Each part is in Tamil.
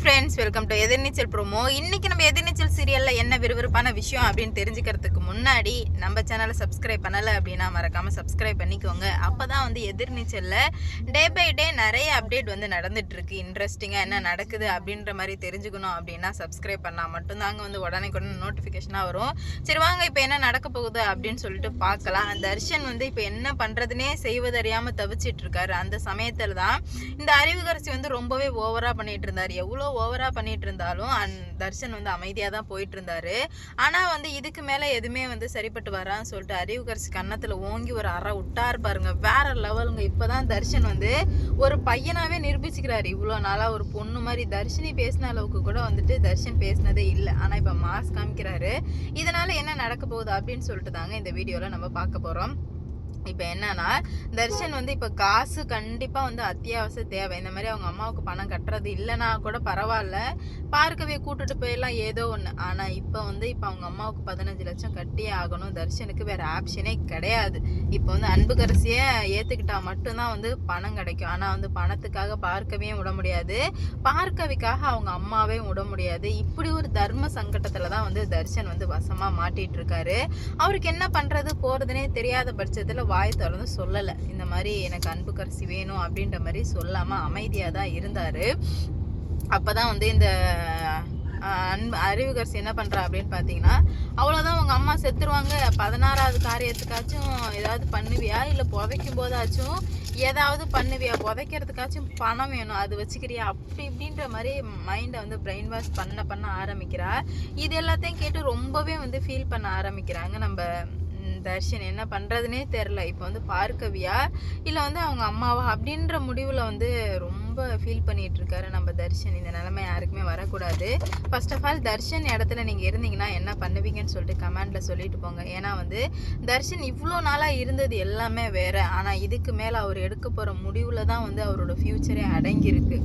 Friends welcome to Ethirneechal promo இன்னைக்கு நம்ம எதிர்நீச்சல் சீரியலில் என்ன விறுவிறுப்பான விஷயம் அப்படின்னு தெரிஞ்சுக்கிறதுக்கு முன்னாடி நம்ம சேனலை சப்ஸ்கிரைப் பண்ணலை அப்படின்னா மறக்காமல் சப்ஸ்கிரைப் பண்ணிக்கோங்க. அப்பதான் வந்து எதிர்நீச்சலில் டே பை டே நிறைய அப்டேட் வந்து நடந்துட்டு இன்ட்ரெஸ்டிங்காக என்ன நடக்குது அப்படின்ற மாதிரி தெரிஞ்சுக்கணும் அப்படின்னா சப்ஸ்கிரைப் பண்ணால் மட்டும்தாங்க வந்து உடனே உடனே நோட்டிஃபிகேஷனாக வரும். சரி வாங்க இப்போ என்ன நடக்க போகுது அப்படின்னு சொல்லிட்டு பார்க்கலாம். தர்ஷன் வந்து இப்போ என்ன பண்ணுறதுனே செய்வதறியாமல் தவிச்சிட்டு இருக்காரு. அந்த சமயத்தில் தான் இந்த அறிவுகரசி வந்து ரொம்பவே ஓவராக பண்ணிட்டு இருந்தார். எவ்வளோ ஓவரா பண்ணிட்டு இருந்தாலும் அந் தர்ஷன் வந்து அமைதியாக தான் போயிட்டு இருந்தாரு ஆனால் வந்து இதுக்கு மேலே எதுவுமே வந்து சரிப்பட்டு வரான்னு சொல்லிட்டு அறிவுகரசி கன்னத்தில் ஓங்கி ஒரு அறை விட்டார் பாருங்க. வேற லெவலுங்க. இப்போ தான் தர்ஷன் வந்து ஒரு பையனாகவே நிரூபிச்சுக்கிறாரு. இவ்வளோ நாளாக ஒரு பொண்ணு மாதிரி தர்ஷினி பேசின அளவுக்கு கூட வந்துட்டு தர்ஷன் பேசினதே இல்லை. ஆனால் இப்போ மாஸ் காமிக்கிறாரு. இதனால என்ன நடக்க போகுது அப்படின்னு சொல்லிட்டு தாங்க இந்த வீடியோவில் நம்ம பார்க்க போகிறோம் இப்போ என்னன்னா தர்ஷன் வந்து இப்போ காசு கண்டிப்பாக வந்து அத்தியாவசிய தேவை. இந்த மாதிரி அவங்க அம்மாவுக்கு பணம் கட்டுறது இல்லைன்னா கூட பரவாயில்ல. பார்க்கவே கூட்டுட்டு போயிடலாம் ஏதோ ஒன்று ஆனால் இப்போ வந்து இப்போ அவங்க அம்மாவுக்கு பதினஞ்சு லட்சம் கட்டியே ஆகணும். தர்ஷனுக்கு வேற ஆப்ஷனே கிடையாது. இப்போ வந்து அன்புக்கரசியை ஏற்றுக்கிட்டா மட்டும்தான் வந்து பணம் கிடைக்கும். ஆனால் வந்து பணத்துக்காக பார்க்கவே விட முடியாது. பார்க்கவிக்காக அவங்க அம்மாவே விட முடியாது. இப்படி ஒரு தர்ம சங்கடத்தில் தான் வந்து தர்ஷன் வந்து வசமாக மாட்டிகிட்டு இருக்காரு அவருக்கு என்ன பண்ணுறது போகிறதுனே தெரியாத பட்சத்தில் வாய் திறந்து சொல்லலை. இந்த மாதிரி எனக்கு அன்புக்கரசி வேணும் அப்படின்ற மாதிரி சொல்லாமல் அமைதியாக தான் இருந்தார். அப்போ தான் வந்து இந்த அன்பு அறிவுகரசி என்ன பண்ணுறா அப்படின்னு பார்த்தீங்கன்னா அவ்வளோதான் உங்கள் அம்மா செத்துருவாங்க. பதினாறாவது காரியத்துக்காச்சும் ஏதாவது பண்ணுவியா? இல்லை புதைக்கும் போதாச்சும் ஏதாவது பண்ணுவியா? புதைக்கிறதுக்காச்சும் பணம் வேணும். அது வச்சுக்கிறியா? அப்படி இப்படின்ற மாதிரி மைண்டை வந்து பிரெயின் வாஷ் பண்ண பண்ண ஆரம்பிக்கிறா. இது எல்லாத்தையும் கேட்டு ரொம்பவே வந்து ஃபீல் பண்ண ஆரம்பிக்கிறாங்க நம்ம தர்ஷன். என்ன பண்ணுறதுனே தெரில இப்போ வந்து பார்க்கவியா? இல்லை வந்து அவங்க அம்மாவா? அப்படின்ற முடிவில் வந்து ரொம்ப ரொம்ப ஃபீல் பண்ணிட்டு இருக்காரு நம்ம தர்ஷன். இந்த நிலைமை யாருக்குமே வரக்கூடாது. ஃபர்ஸ்ட் ஆஃப் ஆல் தர்ஷன் இடத்துல நீங்கள் இருந்தீங்கன்னா என்ன பண்ணுவீங்கன்னு சொல்லிட்டு கமெண்டில் சொல்லிட்டு போங்க. ஏன்னா வந்து தர்ஷன் இவ்வளோ நாளாக இருந்தது எல்லாமே வேற. ஆனால் இதுக்கு மேலே அவர் எடுக்க போகிற முடிவில் தான் வந்து அவரோட ஃப்யூச்சரே அடங்கியிருக்கு.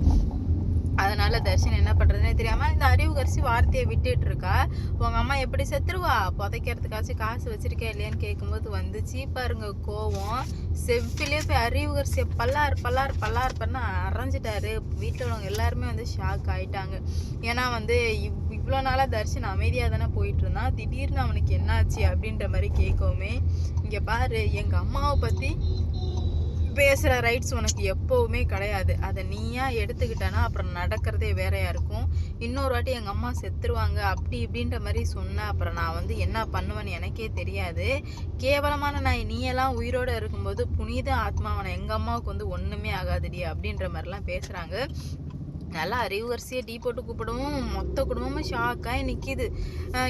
அதனால தர்ஷன் என்ன பண்ணுறதுனே தெரியாமல் இந்த பூங்கரிசி வார்த்தையை விட்டுட்டு இருக்கா உங்க அம்மா எப்படி செத்துருவா? புதைக்கிறதுக்காச்சும் காசு வச்சிருக்கே இல்லையான்னு கேட்கும்போது வந்துச்சு. பாருங்க கோவம். செவ்விலே போய் அறிவுகரிசியை பல்லார் பல்லார் பல்லார் பண்ண அரைஞ்சிட்டாரு. வீட்டில் உள்ளவங்க எல்லாருமே வந்து ஷாக் ஆயிட்டாங்க. ஏன்னா வந்து இவ் இவ்வளோ நாளாக தர்ஷன் அமைதியாக தானே போயிட்டு இருந்தான் திடீர்னு அவனுக்கு என்னாச்சு அப்படின்ற மாதிரி கேட்கவுமே இங்கே பாரு எங்கள் அம்மாவை பற்றி பேசுகிற ரைட்ஸ் உனக்கு எப்போவுமே கிடையாது. அதை நீயா எடுத்துக்கிட்டனா அப்புறம் நடக்கிறதே வேறையா இருக்கும். இன்னொரு வாட்டி எங்கள் அம்மா செத்துருவாங்க அப்படி இப்படின்ற மாதிரி சொன்னேன் அப்புறம் நான் வந்து என்ன பண்ணுவேன்னு எனக்கே தெரியாது. கேவலமான நான் நீயெல்லாம் உயிரோட இருக்கும்போது புனித ஆத்மாவனை எங்கள் அம்மாவுக்கு வந்து ஒன்றுமே ஆகாதுடி அப்படின்ற மாதிரிலாம் பேசுகிறாங்க நல்லா அறிவுவரிசையை டீ போட்டு கூப்பிடவும் மொத்த குடும்பமும் ஷாக்காகி நிற்கிது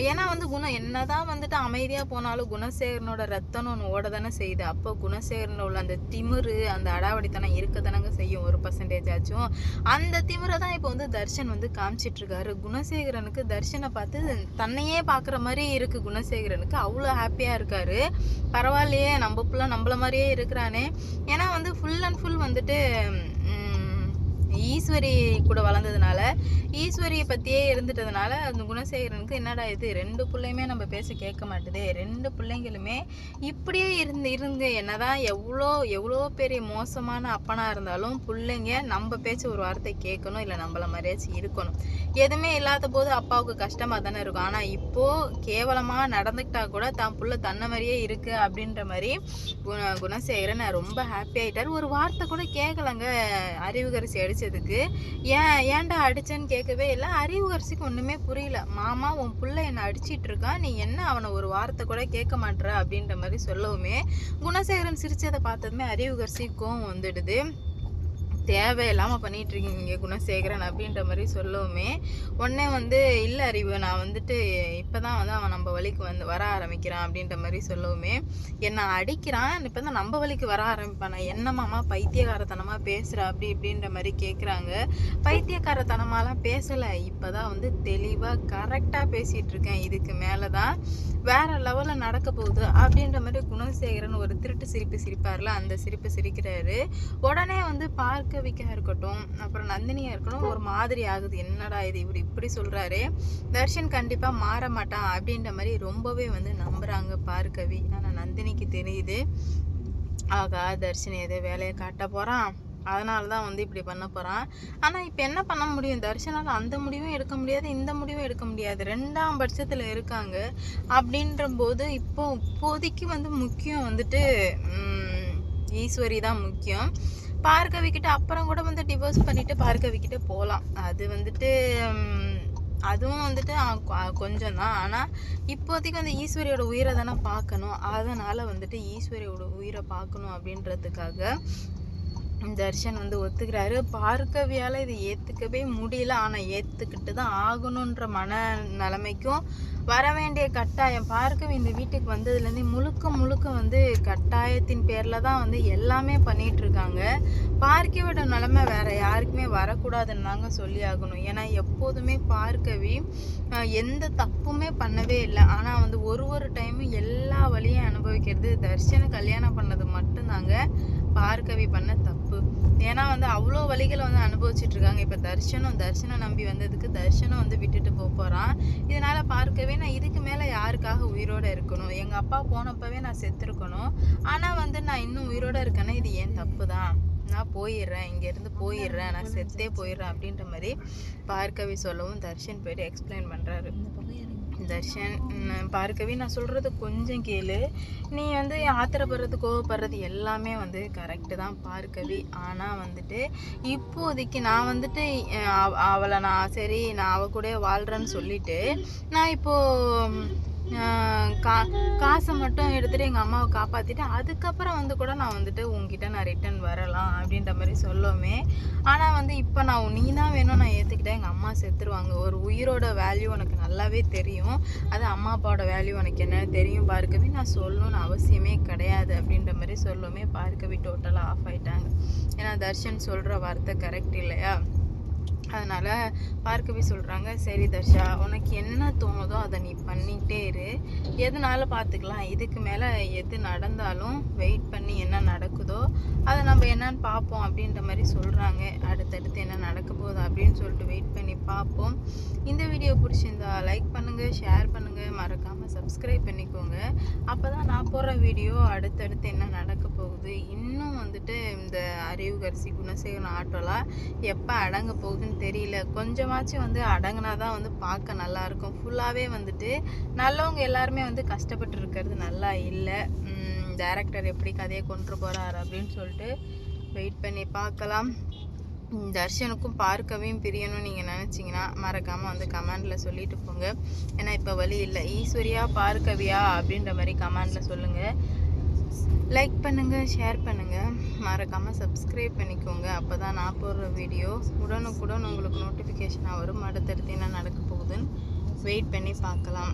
ஏன்னா வந்து குணம் என்னதான் வந்துட்டு அமைதியாக போனாலும் குணசேகரனோட ரத்தம்னு ஒன்று ஓட தானே செய்யுது. அப்போ குணசேகரனில் உள்ள அந்த திமிரு அந்த அடாவடித்தனம் இருக்கதானங்க செய்யும். ஒரு பர்சன்டேஜ் ஆச்சும். அந்த திமிரை தான் இப்போ வந்து தர்ஷன் வந்து காமிச்சிட்ருக்காரு. குணசேகரனுக்கு தர்ஷனை பார்த்து தன்னையே பார்க்குற மாதிரி இருக்குது குணசேகரனுக்கு. அவ்வளோ ஹாப்பியாக இருக்காரு. பரவாயில்லையே நம்ம புள்ள நம்மள மாதிரியே இருக்கிறானே. ஏன்னா வந்து ஃபுல் அண்ட் ஃபுல் வந்துட்டு ஈஸ்வரி கூட வளர்ந்ததுனால ஈஸ்வரியை பற்றியே இருந்துட்டதுனால அந்த குணசேகரனுக்கு என்னடா இது? ரெண்டு பிள்ளையுமே நம்ம பேச கேட்க மாட்டுதே. ரெண்டு பிள்ளைங்களுமே இப்படியே இருந்து இருந்து என்னதான் எவ்வளோ எவ்வளோ பெரிய மோசமான அப்பனாக இருந்தாலும் பிள்ளைங்க நம்ம பேச்ச ஒரு வார்த்தை கேட்கணும் இல்லை நம்மள மாதிரியாச்சும் இருக்கணும். எதுவுமே இல்லாத போது அப்பாவுக்கு கஷ்டமாக தானே இருக்கும். ஆனால் இப்போது கேவலமாக நடந்துக்கிட்டா கூட தான் புள்ள தன்னை மாதிரியே இருக்குது அப்படின்ற மாதிரி குண குணசேகரன் ரொம்ப ஹாப்பி ஆகிட்டார் ஒரு வார்த்தை கூட கேட்கலங்க. அறிவுகரிசி அடித்ததுக்கு ஏன் ஏன்டா அடித்தேன்னு கேட்கவே இல்லை. அறிவுகரிசிக்கு ஒன்றுமே புரியல. மாமா உன் பிள்ளை என்னை அடிச்சிட்டு இருக்கான் நீ என்ன அவனை ஒரு வார்த்தை கூட கேட்க மாட்ற? அப்படின்ற மாதிரி சொல்லவுமே குணசேகரன் சிரிச்சதை பார்த்ததுமே அறிவுகரிசி கோவம் வந்துடுது. தேவையில்லாமல் பண்ணிகிட்டு இருக்கீங்க குணசேகரன் அப்படின்ற மாதிரி சொல்லவுமே. உடனே வந்து இல்லை அறிவு நான் வந்துட்டு இப்போ தான் வந்து அவன் நம்ம வழிக்கு வந்து வர ஆரம்பிக்கிறான் அப்படின்ற மாதிரி சொல்லவுமே. என்னை அடிக்கிறான் இப்போ தான் நம்ம வழிக்கு வர ஆரம்பிப்பான். என்னமாமா பைத்தியகாரத்தனமாக பேசுகிற அப்படி இப்படின்ற மாதிரி கேட்குறாங்க பைத்தியக்காரத்தனமாலாம் பேசலை. இப்போ தான் வந்து தெளிவாக கரெக்டாக பேசிகிட்டு இருக்கேன் இதுக்கு மேலே தான் வேற லெவலில் நடக்க போகுது அப்படின்ற மாதிரி குணசேகரன் ஒரு திருட்டு சிரிப்பு சிரிப்பார்ல. அந்த சிரிப்பு சிரிக்கிறாரு. உடனே வந்து பார்க்கவிக்கா இருக்கட்டும் அப்புறம் நந்தினியா இருக்கட்டும் ஒரு மாதிரி ஆகுது. என்னடா இது இவர் இப்படி சொல்றாரு. தர்ஷன் கண்டிப்பா மாற மாட்டான் அப்படின்ற மாதிரி ரொம்பவே வந்து நம்புறாங்க பார்கவி ஆனா நந்தினிக்கு தெரியுது. ஆகா தர்ஷன் ஏதோ வேலையை காட்ட போறான். அதனால தான் வந்து இப்படி பண்ண போகிறான் ஆனால் இப்போ என்ன பண்ண முடியும்? தர்ஷனால் அந்த முடிவும் எடுக்க முடியாது இந்த முடிவும் எடுக்க முடியாது. ரெண்டாம் பட்சத்தில் இருக்காங்க. அப்படின்ற போது இப்போ இப்போதைக்கு வந்து முக்கியம் வந்துட்டு ஈஸ்வரி தான் முக்கியம். பார்கவி அப்புறம் கூட வந்து டிவோர்ஸ் பண்ணிட்டு பார்கவி போகலாம் அது வந்துட்டு அதுவும் வந்துட்டு கொஞ்சம் தான் ஆனால் இப்போதைக்கு வந்து ஈஸ்வரியோட உயிரை தானே பார்க்கணும். அதனால் வந்துட்டு ஈஸ்வரியோட உயிரை பார்க்கணும் அப்படின்றதுக்காக தர்ஷன் வந்து ஒத்துக்கிறாரு. பார்க்கவியால் இது ஏற்றுக்கவே முடியல. ஆனால் ஏற்றுக்கிட்டு தான் ஆகணுன்ற மன நிலைமைக்கும் வர வேண்டிய கட்டாயம். பார்க்கவி இந்த வீட்டுக்கு வந்ததுலேருந்து முழுக்க முழுக்க வந்து கட்டாயத்தின் பேரில் தான் வந்து எல்லாமே பண்ணிகிட்ருக்காங்க. இருக்காங்க நிலமை வேறு யாருக்குமே வரக்கூடாதுன்னு தாங்க சொல்லி ஆகணும் ஏன்னா எப்போதுமே பார்க்கவி எந்த தப்புமே பண்ணவே இல்லை. ஆனால் வந்து ஒரு ஒரு டைமும் எல்லா வழியும் அனுபவிக்கிறது. தர்ஷனை கல்யாணம் பண்ணது மட்டும்தாங்க பார்க்கவி பண்ண தப்பு. ஏன்னா வந்து அவ்வளோ வழிகளை வந்து அனுபவிச்சுட்டு இருக்காங்க இப்போ தர்ஷனம் தர்ஷனை நம்பி வந்ததுக்கு தர்ஷனம் வந்து விட்டுட்டு போக போகிறான் இதனால் பார்க்கவே நான் இதுக்கு மேலே யாருக்காக உயிரோட இருக்கணும்? எங்கள் அப்பா போனப்பவே நான் செத்துருக்கணும். ஆனால் வந்து நான் இன்னும் உயிரோட இருக்கேன்னா இது ஏன் தப்பு தான் நான் போயிடுறேன் இங்கேருந்து போயிடுறேன். நான் செத்தே போயிடுறேன் அப்படின்ற மாதிரி பார்க்கவி சொல்லவும் தர்ஷன் போயிட்டு எக்ஸ்பிளைன் பண்ணுறாரு தர்ஷன் பார்க்கவே நான் சொல்கிறது கொஞ்சம் கேளு. நீ வந்து ஆத்திரப்படுறது கோவப்படுறது எல்லாமே வந்து கரெக்டு தான் பார்க்கவி ஆனால் வந்துட்டு இப்போதைக்கு நான் வந்துட்டு அவ- அவளை நான் சரி நான் அவ கூட வாழ்கிறேன்னு சொல்லிட்டு நான் இப்போது கா காசை மட்டும் எடுத்துகிட்டு எங்கள் அம்மாவை காப்பாற்றிட்டு அதுக்கப்புறம் வந்து கூட நான் வந்துட்டு உங்ககிட்ட நான் ரிட்டன் வரலாம் அப்படின்ற மாதிரி சொல்லுவோமே. ஆனால் வந்து இப்போ நான் நீ தான் வேணும் நான் ஏற்றுக்கிட்டேன் எங்கள் அம்மா செத்துருவாங்க. ஒரு உயிரோட வேல்யூ உனக்கு நல்லாவே தெரியும். அது அம்மா அப்பாவோட வேல்யூ உனக்கு என்னன்னு தெரியும் பார்க்கவே. நான் சொல்லணும்னு அவசியமே கிடையாது அப்படின்ற மாதிரி சொல்லுவோமே பார்க்கவே டோட்டலாக ஆஃப் ஆயிட்டாங்க. ஏன்னா தர்ஷன் சொல்கிற வார்த்தை கரெக்ட் இல்லையா? அதனால் பார்க்கவே சொல்கிறாங்க சரி தர்ஷா உனக்கு என்ன தோணுதோ அதை நீ பண்ணிகிட்டே இரு. எதுனாலும் பார்த்துக்கலாம் இதுக்கு மேலே எது நடந்தாலும் வெயிட் பண்ணி என்ன நடக்குதோ அதை நம்ம என்னன்னு பார்ப்போம் அப்படின்ற மாதிரி சொல்கிறாங்க அடுத்தடுத்து என்ன நடக்க போகுது அப்படின்னு சொல்லிட்டு வெயிட் பண்ணி பார்ப்போம். இந்த வீடியோ பிடிச்சிருந்தா லைக் பண்ணுங்கள் ஷேர் பண்ணுங்கள் மறக்க சப்ஸ்கிரைப் பண்ணிக்கோங்க. அப்போ தான் நான் போடுற வீடியோ அடுத்தடுத்து என்ன நடக்க போகுது இன்னும் வந்துட்டு இந்த அறிவுகரிசி குணசேகரன் ஆட்டோலாம் எப்போ அடங்க போகுதுன்னு தெரியல. கொஞ்சமாச்சும் வந்து அடங்கினா தான் வந்து பார்க்க நல்லா இருக்கும் ஃபுல்லாகவே வந்துட்டு நல்லவங்க எல்லாருமே வந்து கஷ்டப்பட்டு இருக்கிறது நல்லா இல்லை. டேரக்டர் எப்படி கதையை கொண்டு போகிறார் அப்படின்னு சொல்லிட்டு வெயிட் பண்ணி பார்க்கலாம். தர்ஷனுக்கும் பார்க்கவையும் பிரியணும்னு நீங்கள் நினச்சிங்கன்னா மறக்காமல் வந்து கமெண்டில் சொல்லிட்டு போங்க. ஏன்னா இப்போ வழி இல்லை. ஈஸ்வரியா பார்க்கவியா அப்படின்ற மாதிரி கமெண்டில் சொல்லுங்கள் லைக் பண்ணுங்கள் ஷேர் பண்ணுங்கள் மறக்காமல் சப்ஸ்கிரைப் பண்ணிக்கோங்க. அப்போ தான் நான் போடுற வீடியோ உடனுக்குடன் உங்களுக்கு நோட்டிஃபிகேஷனாக வரும். அடுத்தடுத்து என்ன நடக்க போகுதுன்னு வெயிட் பண்ணி பார்க்கலாம்.